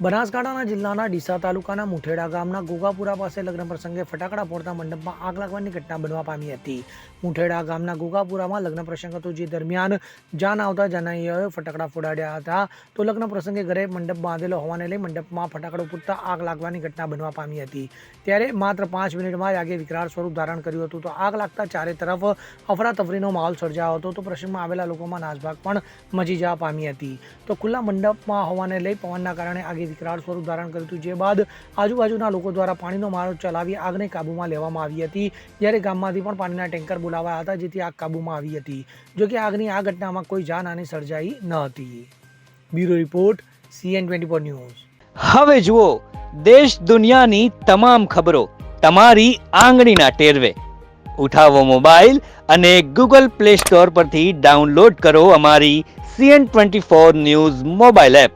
બનાસકાંઠાના જિલ્લાના ડીસા તાલુકાના મુઠેડા ગામના ગોગાપુરા પાસે લગ્ન પ્રસંગે ફટાકડા ફોડતા મંડપમાં આગ લાગવાની ઘટના બનવા પામી હતી. મુઠેડા ગામના ગોગાપુરામાં લગ્ન પ્રસંગ હતો જે દરમિયાન જાન આવતા જાનૈયાઓએ ફટાકડા ફોડાડ્યા હતા. તો લગ્ન પ્રસંગે ઘરે મંડપ બાંધેલો હોવાને લઈ મંડપમાં ફટાકડો ફૂટતા આગ લાગવાની ઘટના બનવા પામી હતી. ત્યારે માત્ર પાંચ મિનિટમાં જ આગે વિકરાળ સ્વરૂપ ધારણ કર્યું હતું. તો આગ લાગતા ચારે તરફ અફરાતફરીનો માહોલ સર્જાયો હતો. તો પ્રસંગમાં આવેલા લોકોમાં નાસભાગ પણ મચી જવા પામી હતી. તો ખુલ્લા મંડપમાં હોવાને લઈ પવનના કારણે આગે વિકરાળ સ્વરૂપ ધારણ કર્યું હતું. જે બાદ આજુબાજુના લોકો દ્વારા પાણીનો મારો ચલાવી આગને કાબૂમાં લેવામાં આવી હતી. જ્યારે ગામમાંથી પણ પાણીના ટેન્કર બોલાવાયા હતા, જેથી આગ કાબૂમાં આવી હતી. જોકે આગની આ ઘટનામાં કોઈ જાનહાની સર્જાઈ ન હતી. Bureau report CN twenty news. હવે જુઓ, દેશ દુનિયાની તમામ ખબરો તમારી આંગળીના ટેરવે. ઉઠાવો મોબાઈલ અને ગૂગલ પ્લે સ્ટોર પરથી ડાઉનલોડ કરો અમારી CN twenty four news mobile app.